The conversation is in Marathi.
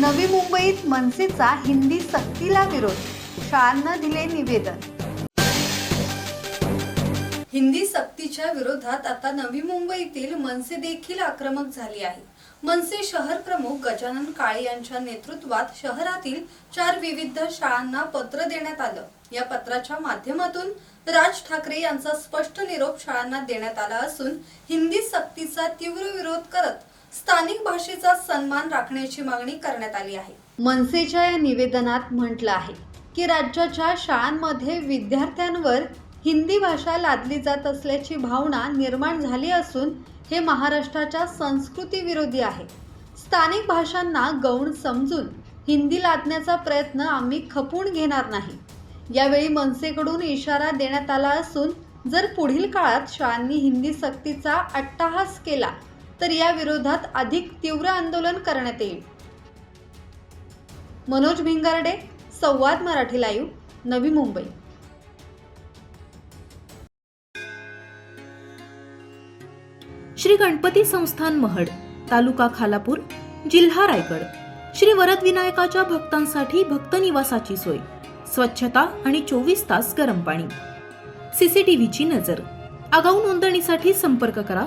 नवी मुंबईत मनसेचा हिंदी सक्तीला विरोध. शाळांना दिले निवेदन. हिंदी सक्तीच्या विरोधात आता नवी मुंबईतील मनसे देखील आक्रमक झाली आहे. मनसे शहर प्रमुख गजानन काळे यांच्या नेतृत्वात शहरातील चार विविध शाळांना पत्र देण्यात आलं. या पत्राच्या माध्यमातून राज ठाकरे यांचा स्पष्ट निरोप शाळांना देण्यात आला असून हिंदी सक्तीचा तीव्र विरोध करत स्थानिक भाषेचा सन्मान राखण्याची मागणी करण्यात आली आहे. मनसेच्या या निवेदनात म्हटलं आहे की राज्याच्या शाळांमध्ये विद्यार्थ्यांवर हिंदी भाषा लादली जात असल्याची भावना निर्माण झाली असून हे महाराष्ट्राच्या संस्कृती विरोधी आहे. स्थानिक भाषांना गौण समजून हिंदी लादण्याचा प्रयत्न आम्ही खपून घेणार नाही. यावेळी मनसेकडून इशारा देण्यात आला असून जर पुढील काळात शाळांनी हिंदी सक्तीचा अट्टाहास केला तर या विरोधात अधिक तीव्र आंदोलन करण्यात येईल. मनोज भिंगारडे संवाद मराठी लाईव्ह नवी मुंबई. श्री गणपती संस्थान महड तालुका खालापूर जिल्हा रायगड. श्री वरद विनायकाच्या भक्तांसाठी भक्त निवासाची सोय स्वच्छता आणि चोवीस तास गरम पाणी. सीसीटीव्हीची नजर. आगाऊ नोंदणीसाठी संपर्क करा